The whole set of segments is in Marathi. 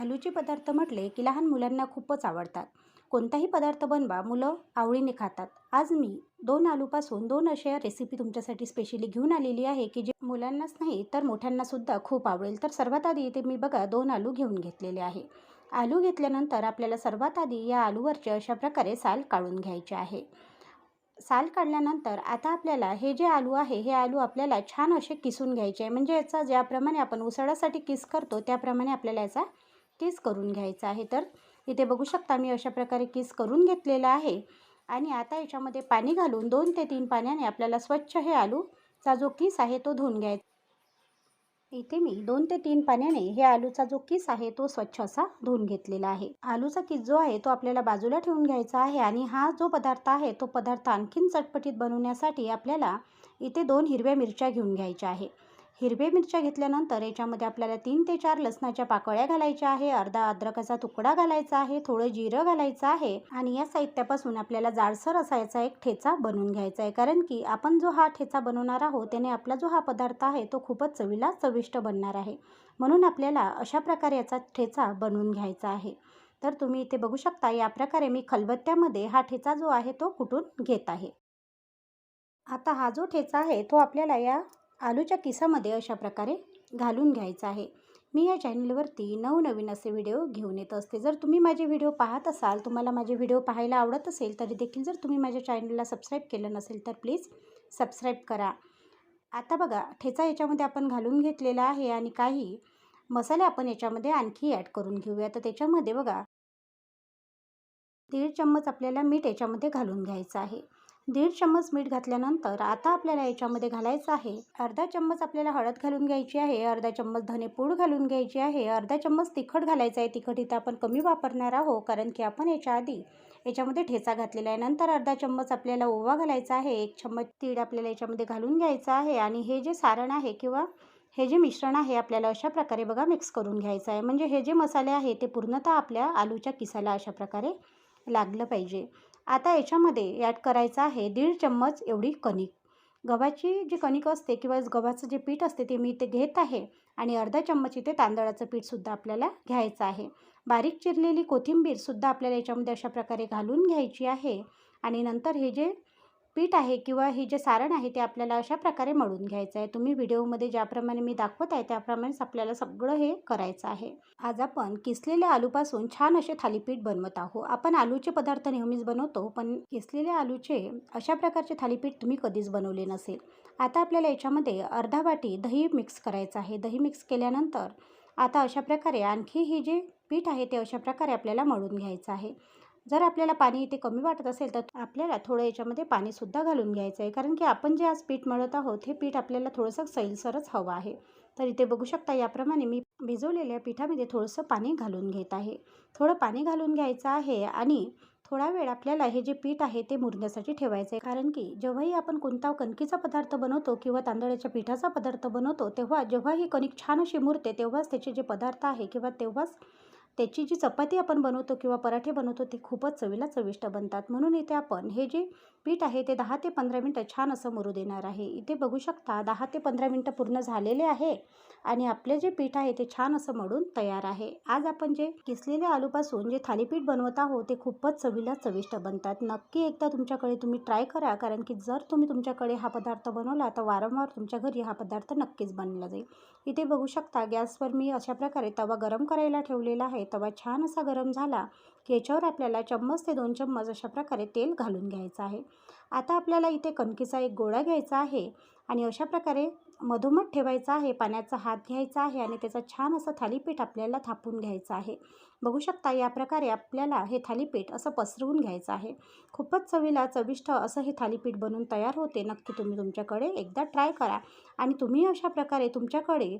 आलूचे पदार्थ म्हटले की लहान मुलांना खूपच आवडतात. कोणताही पदार्थ बनवा मुलं आवडीने खातात. आज मी दोन आलूपासून दोन अशा रेसिपी तुमच्यासाठी स्पेशली घेऊन आलेली आहे की जे मुलांनाच नाही तर मोठ्यांनासुद्धा खूप आवडेल. तर सर्वात आधी इथे मी बघा दोन आलू घेऊन घेतलेले आहे. आलू घेतल्यानंतर आपल्याला सर्वात आधी या आलूवरचे अशा प्रकारे साल काढून घ्यायचे आहे. साल काढल्यानंतर आता आपल्याला हे जे आलू आहे हे आलू आपल्याला छान असे किसून घ्यायचे आहे. म्हणजे याचा ज्याप्रमाणे आपण उसळासाठी किस करतो त्याप्रमाणे आपल्याला याचा केस करून घ्यायचा आहे? तर इथे बघू शकता मी अशा प्रकारे किस करून घेतलेला आहे. आणि आता याच्यामध्ये पाणी घालून दोन ते तीन पाण्याने आपल्याला स्वच्छ हे आलूचा जो किस आहे तो धुवून घ्यायचा. इथे मी दोन ते तीन पाण्याने हे आलूचा जो किस आहे तो स्वच्छ असा धुवून घेतलेला आहे. आलूचा किस जो आहे तो आपल्याला बाजूला ठेवून घ्यायचा आहे आणि हा जो पदार्थ आहे तो पदार्थ आणखीन चटपटीत बनवण्यासाठी आपल्याला इथे दोन हिरव्या मिरच्या घेऊन घ्यायच्या आहे. हिरव्या मिरच्या घेतल्यानंतर याच्यामध्ये आपल्याला तीन ते चार लसणाच्या पाकळ्या घालायच्या आहे अर्धा अद्रकाचा तुकडा घालायचा आहे थोडं जिरं घालायचं आहे आणि या साहित्यापासून आपल्याला जाडसर असा याचा एक ठेचा बनवून घ्यायचा आहे. कारण की आपण जो हा ठेचा बनवणार आहोत त्याने आपला जो हा पदार्थ आहे तो खूपच चवीला चविष्ट बनणार आहे. म्हणून आपल्याला अशा प्रकारे याचा ठेचा बनवून घ्यायचा आहे. तर तुम्ही इथे बघू शकता या प्रकारे मी खलबत्त्यामध्ये हा ठेचा जो आहे तो कुटून घेत आहे. आता हा जो ठेचा आहे तो आपल्याला या आलूच्या किसामध्ये अशा प्रकारे घालून घ्यायचं आहे. मी या चॅनलवरती नवनवीन असे व्हिडिओ घेऊन येत असते. जर तुम्ही माझे व्हिडिओ पाहत असाल तुम्हाला माझे व्हिडिओ पाहायला आवडत असेल तरी देखील जर तुम्ही माझ्या चॅनलला सबस्क्राईब केलं नसेल तर प्लीज सबस्क्राईब करा. आता बघा ठेचा याच्यामध्ये आपण घालून घेतलेला आहे आणि काही मसाले आपण याच्यामध्ये आणखी ॲड करून घेऊया. तर त्याच्यामध्ये बघा दीड चम्मच आपल्याला मीठ याच्यामध्ये घालून घ्यायचं आहे. दीड चम्मच मीठ घातल्यानंतर आता आपल्याला याच्यामध्ये घालायचं आहे. अर्धा चम्मच आपल्याला हळद घालून घ्यायची आहे. अर्धा चम्मच धनेपूड घालून घ्यायची आहे. अर्धा चम्मच तिखट घालायचं आहे. तिखट इथं आपण कमी वापरणार आहोत कारण की आपण याच्या आधी याच्यामध्ये ठेचा घातलेला आहे. नंतर अर्धा चम्मच आपल्याला ओवा घालायचा आहे. एक चम्मच तीळ आपल्याला याच्यामध्ये घालून घ्यायचं आहे. आणि हे जे सारण आहे किंवा हे जे मिश्रण आहे आपल्याला अशा प्रकारे बघा मिक्स करून घ्यायचं आहे. म्हणजे हे जे मसाले आहे ते पूर्णतः आपल्या आलूच्या किसाला अशा प्रकारे लागलं पाहिजे. आता याच्यामध्ये ॲड करायचं आहे दीड चम्मच एवढी कणिक. गव्हाची जी कणिक असते किंवा गव्हाचं जे पीठ असते ते मी इथे घेत आहे आणि अर्धा चम्मच इथे तांदळाचं पीठसुद्धा आपल्याला घ्यायचं आहे. बारीक चिरलेली कोथिंबीरसुद्धा आपल्याला याच्यामध्ये अशा प्रकारे घालून घ्यायची आहे आणि नंतर हे जे पीठ आहे किंवा हे जे सारण आहे ते आपल्याला अशा प्रकारे मळून घ्यायचं आहे. तुम्ही व्हिडिओमध्ये ज्याप्रमाणे मी दाखवत आहे त्याप्रमाणेच आपल्याला सगळं हे करायचं आहे. आज आपण किसलेल्या आलूपासून छान असे थालीपीठ बनवत आहोत. आपण आलूचे पदार्थ नेहमीच बनवतो पण किसलेल्या आलूचे अशा प्रकारचे थालीपीठ तुम्ही कधीच बनवले नसेल. आता आपल्याला याच्यामध्ये अर्धा वाटी दही मिक्स करायचं आहे. दही मिक्स केल्यानंतर आता अशा प्रकारे आणखी हे जे पीठ आहे ते अशा प्रकारे आपल्याला मळून घ्यायचं आहे. जर आपल्याला पाणी इथे कमी वाटत असेल तर आपल्याला थोडं याच्यामध्ये पाणीसुद्धा घालून घ्यायचं आहे कारण की आपण जे आज पीठ मळत आहोत हे पीठ आपल्याला थोडंसं सैलसरच हवं आहे. तर इथे बघू शकता याप्रमाणे मी भिजवलेल्या पिठामध्ये थोडंसं पाणी घालून घेत आहे. थोडं पाणी घालून घ्यायचं आहे आणि थोडा वेळ आपल्याला हे जे पीठ आहे ते मुरण्यासाठी ठेवायचं आहे कारण की जेव्हाही आपण कोणता कणकीचा पदार्थ बनवतो किंवा तांदळाच्या पिठाचा पदार्थ बनवतो तेव्हा जेव्हा ही कणिक छान अशी मुरते तेव्हाच त्याचे जे पदार्थ आहे किंवा तेव्हाच त्याची जी चपाती आपण बनवतो किंवा पराठे बनवतो ते खूपच चवीला चविष्ट बनतात. म्हणून इथे आपण हे जे पीठ आहे ते दहा ते पंधरा मिनटं छान असं मुरू देणार आहे. इथे बघू शकता दहा ते पंधरा मिनटं पूर्ण झालेले आहे आणि आपले जे पीठ आहे ते छान असं मळून तयार आहे. आज आपण जे किसलेले आलूपासून जे थालीपीठ बनवत आहोत ते खूपच चवीला चविष्ट बनतात. नक्की एकदा तुमच्याकडे तुम्ही ट्राय करा कारण की जर तुम्ही तुमच्याकडे हा पदार्थ बनवला तर वारंवार तुमच्या घरी हा पदार्थ नक्कीच बनला जाईल. इथे बघू शकता गॅसवर मी अशा प्रकारे तवा गरम करायला ठेवलेला आहे. तवा छान असा गरम झाला याच्यावर आपल्याला चम्मच ते दोन चम्मच अशा प्रकारे तेल घालून घ्यायचं आहे. आता आपल्याला इथे कणकीचा एक गोळा घ्यायचा आहे आणि अशा प्रकारे मधोमध ठेवायचा आहे पाण्याचा हात घ्यायचा आहे आणि त्याचा छान असं थालीपीठ आपल्याला थापून घ्यायचं आहे. बघू शकता या प्रकारे आपल्याला हे थालीपीठ असं पसरवून घ्यायचं आहे. खूपच चवीला चविष्ट असं हे थालीपीठ बनवून तयार होते. नक्की तुम्ही तुमच्याकडे एकदा ट्राय करा. आणि तुम्ही अशा प्रकारे तुमच्याकडे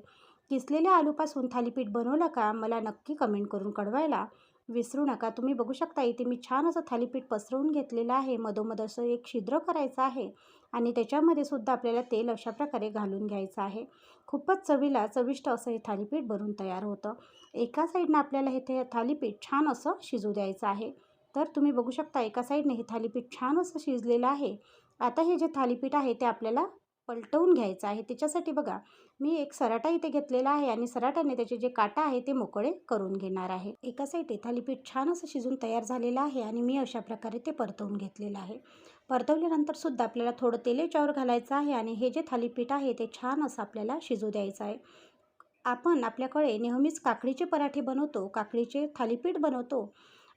किसलेल्या आलूपासून थालीपीठ बनवलं का मला नक्की कमेंट करून कळवायला. विसरू नका. तुम्ही बघू शकता इथे मी छान असं थालीपीठ पसरवून घेतलेलं आहे. मधोमध असं एक छिद्र करायचं आहे आणि त्याच्यामध्ये सुद्धा आपल्याला तेल अशा प्रकारे घालून घ्यायचं आहे. खूपच चवीला चविष्ट असं हे थालीपीठ भरून तयार होतं. एका साईडनं आपल्याला हे ते थालीपीठ छान असं शिजू द्यायचं आहे. तर तुम्ही बघू शकता एका साईडने हे थालीपीठ छान असं शिजलेलं आहे. आता हे जे थालीपीठ आहे ते आपल्याला पलटवून घ्यायचं आहे. त्याच्यासाठी बघा मी एक सराटा इथे घेतलेला आहे आणि सराट्याने त्याचे जे काटा आहे ते मोकळे करून घेणार आहे. एका साईडने थालीपीठ छान असं शिजून तयार झालेलं आहे आणि मी अशा प्रकारे ते परतवून घेतलेलं आहे. परतवल्यानंतर सुद्धा आपल्याला थोडं तेल याच्यावर घालायचं आहे आणि हे जे थालीपीठ आहे ते छान असं आपल्याला शिजू द्यायचं आहे. आपण आपल्याकडे नेहमीच काकडीचे पराठे बनवतो काकडीचे थालीपीठ बनवतो.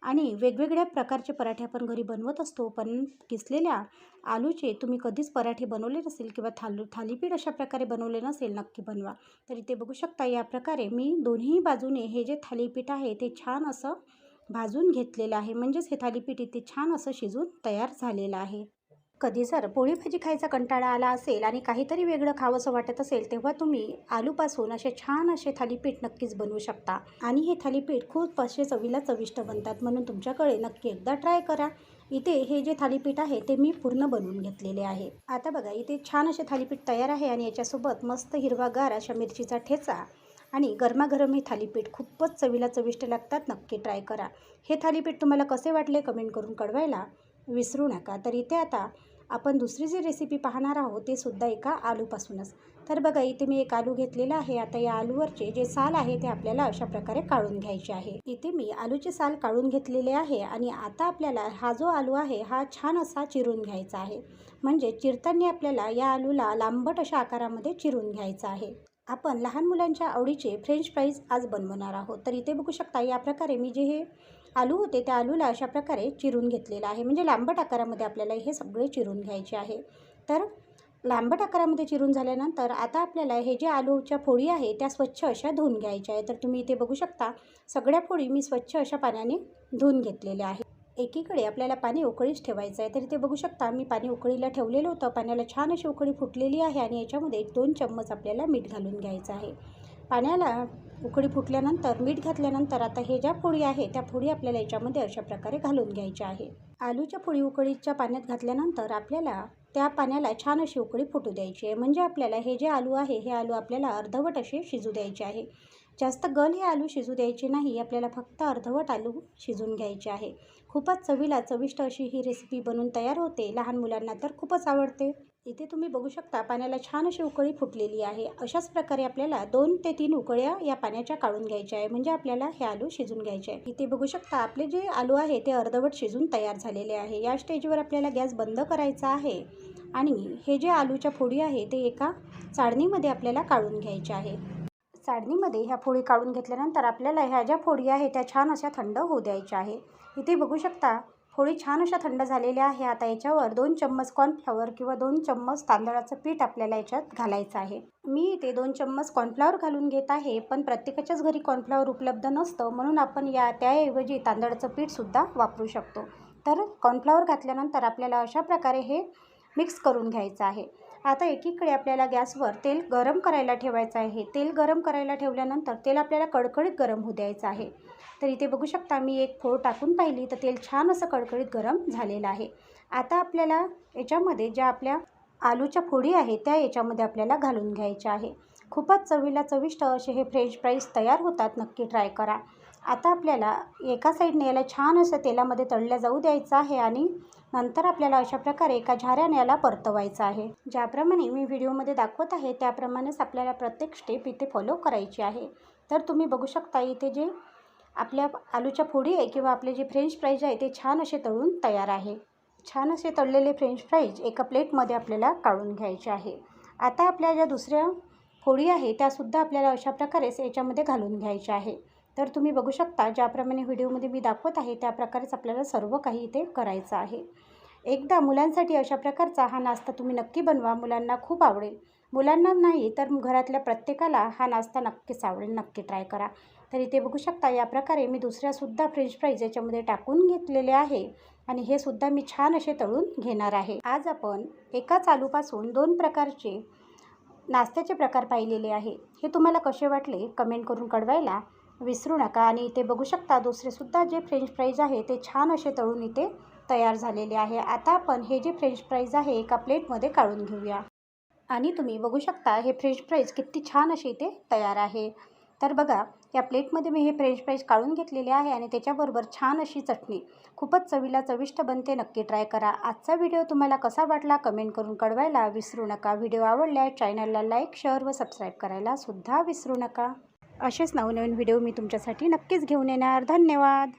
आणि वेगवेगळ्या प्रकारचे पराठे आपण घरी बनवत असतो पण किसलेल्या आलूचे तुम्ही कधीच पराठे बनवले नसेल किंवा थालू थालीपीठ अशा प्रकारे बनवले नसेल नक्की बनवा. तर इथे बघू शकता या प्रकारे मी दोन्ही बाजूने हे जे थालीपीठ आहे ते छान असं भाजून घेतलेलं आहे. म्हणजेच हे थालीपीठ इथे छान असं शिजून तयार झालेलं आहे. कधी जर पोळी भाजी खायचा कंटाळा आला असेल आणि काहीतरी वेगळं खावंसं वाटत असेल तेव्हा तुम्ही आलूपासून असे छान असे थालीपीठ नक्कीच बनवू शकता. आणि हे थालीपीठ खूप असे चवीला चविष्ट बनतात म्हणून तुमच्याकडे नक्की एकदा ट्राय करा. इथे हे जे थालीपीठ आहे ते मी पूर्ण बनवून घेतलेले आहे. आता बघा इथे छान असे थालीपीठ तयार आहे आणि याच्यासोबत मस्त हिरवागार अशा मिरचीचा ठेचा आणि गरमागरम हे थालीपीठ खूपच चवीला चविष्ट लागतात. नक्की ट्राय करा. हे थालीपीठ तुम्हाला कसे वाटले कमेंट करून कळवायला विसरू नका. तर इथे आता आपण दुसरी जी रेसिपी पाहणार आहोत ते सुद्धा एका आलूपासूनच. तर बघा इथे मी एक आलू घेतलेला आहे. आता या आलूवरचे जे साल आहे ते आपल्याला अशा प्रकारे काढून घ्यायचे आहे. इथे मी आलूचे साल काढून घेतलेले आहे आणि आता आपल्याला हा जो आलू आहे हा छान असा चिरून घ्यायचा आहे. म्हणजे चिरताना आपल्याला या आलूला लांबट अशा आकारामध्ये चिरून घ्यायचा आहे. आपण लहान मुलांच्या आवडीचे फ्रेंच फ्राईज आज बनवणार आहोत. तर इथे बघू शकता या प्रकारे मी जे हे आलू होते त्या आलूला अशा प्रकारे चिरून घेतलेलं आहे. म्हणजे लांबट आकारामध्ये आपल्याला हे सगळे चिरून घ्यायचे आहे. तर लांबट आकारामध्ये चिरून झाल्यानंतर आता आपल्याला हे जे आलूच्या फोडी आहे त्या स्वच्छ अशा धुवून घ्यायच्या आहे तर तुम्ही इथे बघू शकता सगळ्या फोडी मी स्वच्छ अशा पाण्याने धुवून घेतलेल्या आहे एकीकडे आपल्याला पाणी उकळीच ठेवायचं आहे. तर इथे बघू शकता मी पाणी उकळीला ठेवलेलं होतं. पाण्याला छान अशी उकळी फुटलेली आहे आणि याच्यामध्ये एक दोन चम्मच आपल्याला मीठ घालून घ्यायचं आहे. पाण्याला उकळी फुटल्यानंतर मीठ घातल्यानंतर आता हे ज्या पोळी आहे त्या पोळी आपल्याला याच्यामध्ये अशा प्रकारे घालून घ्यायच्या आहे आलूच्या पोळी उकळीच्या पाण्यात घातल्यानंतर आपल्याला त्या पाण्याला छान अशी उकळी फुटू द्यायची आहे. म्हणजे आपल्याला हे जे आलू आहे हे आलू आपल्याला अर्धवट असे शिजू द्यायचे आहे. जास्त गल हे आलू शिजू द्यायचे नाही आपल्याला फक्त अर्धवट आलू शिजून घ्यायचे आहे. खूपच चवीला चविष्ट अशी ही रेसिपी बनून तयार होते. लहान मुलांना तर खूपच आवडते. इथे तुम्ही बघू शकता पाण्याला छान अशी उकळी फुटलेली आहे. अशाच प्रकारे आपल्याला दोन ते तीन उकळ्या या पाण्याच्या काढून घ्यायच्या आहे. म्हणजे आपल्याला हे आलू शिजून घ्यायचे आहे. इथे बघू शकता आपले जे आलू आहे ते अर्धवट शिजून तयार झालेले आहे. या स्टेजवर आपल्याला गॅस बंद करायचा आहे आणि हे जे आलूच्या फोडी आहे ते एका चाळणीमध्ये आपल्याला काढून घ्यायचे आहे. चाळणीमध्ये ह्या फोडी काढून घेतल्यानंतर आपल्याला ह्या ज्या फोडी आहे त्या छान अशा थंड होऊ द्यायच्या आहे. इथे बघू शकता फोडी छान अशा थंड झालेल्या आहे. आता याच्यावर दोन चम्मच कॉर्नफ्लॉवर किंवा दोन चम्मच तांदळाचं पीठ आपल्याला याच्यात घालायचं आहे. मी इथे दोन चम्मच कॉर्नफ्लॉवर घालून घेत आहे पण प्रत्येकाच्याच घरी कॉर्नफ्लॉवर उपलब्ध नसतं म्हणून आपण या त्याऐवजी तांदळाचं पीठसुद्धा वापरू शकतो. तर कॉर्नफ्लॉवर घातल्यानंतर आपल्याला अशा प्रकारे हे मिक्स करून घ्यायचं आहे. आता एकीकडे आपल्याला गॅसवर तेल गरम करायला ठेवायचं आहे. तेल गरम करायला ठेवल्यानंतर तेल आपल्याला कडकडीत गरम होऊ द्यायचं आहे. तर इथे बघू शकता मी एक फोड टाकून पाहिली तर तेल छान असं कडकडीत गरम झालेलं आहे. आता आपल्याला याच्यामध्ये ज्या आपल्या आलूच्या फोडी आहे त्या याच्यामध्ये आपल्याला घालून घ्यायच्या आहे. खूपच चवीला चविष्ट असे हे फ्रेंच फ्राईज तयार होतात. नक्की ट्राय करा. आता आपल्याला एका साईडने याला छान असं तेलामध्ये तळल्या जाऊ द्यायचं आहे आणि नंतर आपल्याला अशा प्रकारे एका झाऱ्याने याला परतवायचं आहे. ज्याप्रमाणे मी व्हिडिओमध्ये दाखवत आहे त्याप्रमाणेच आपल्याला प्रत्येक स्टेप इथे फॉलो करायची आहे. तर तुम्ही बघू शकता इथे जे आपल्या आलूच्या फोडी आहे किंवा आपले जे फ्रेंच फ्राईज आहे ते छान असे तळून तयार आहे. छान असे तळलेले फ्रेंच फ्राईज एका प्लेटमध्ये आपल्याला काढून घ्यायचे आहे. आता आपल्या ज्या दुसऱ्या फोडी आहे त्यासुद्धा आपल्याला अशा प्रकारेच याच्यामध्ये घालून घ्यायच्या आहे. तर तुम्ही बघू शकता ज्याप्रमाणे व्हिडिओमध्ये मी दाखवत आहे त्या प्रकारेच आपल्याला सर्व काही इथे करायचं आहे. एकदा मुलांसाठी अशा प्रकारचा हा नाश्ता तुम्ही नक्की बनवा मुलांना खूप आवडेल. मुलांना नाही तर घरातल्या प्रत्येकाला हा नाश्ता नक्कीच आवडेल नक्की ट्राय करा. तर इथे बघू शकता या प्रकारे मी दुसऱ्यासुद्धा फ्रेंच फ्राईज याच्यामध्ये टाकून घेतलेले आहे आणि हे सुद्धा मी छान असे तळून घेणार आहे. आज आपण एकाच आलूपासून दोन प्रकारचे नाश्त्याचे प्रकार पाहिलेले आहे. हे तुम्हाला कसे वाटले कमेंट करून कळवायला विसरू नका आणि इथे बघू शकता दुसरेसुद्धा जे फ्रेंच फ्राईज आहे ते छान असे तळून इथे तयार झालेले आहे. आता आपण हे जे फ्रेंच फ्राईज आहे एका प्लेटमध्ये काढून घेऊया. आणि तुम्ही बघू शकता हे फ्रेंच फ्राईज किती छान असे इथे तयार आहे. तर बघा या प्लेटमध्ये मी हे फ्रेंच फ्राईज काढून घेतलेले आहे आणि त्याच्याबरोबर छान अशी चटणी. खूपच चवीला चविष्ट बनते नक्की ट्राय करा. आजचा व्हिडिओ तुम्हाला कसा वाटला कमेंट करून कळवायला विसरू नका. व्हिडिओ आवडल्यास चॅनलला लाईक शेअर व सबस्क्राईब करायला सुद्धा विसरू नका. असेच नवनवीन व्हिडिओ मी तुमच्यासाठी नक्कीच घेऊन येणार. धन्यवाद.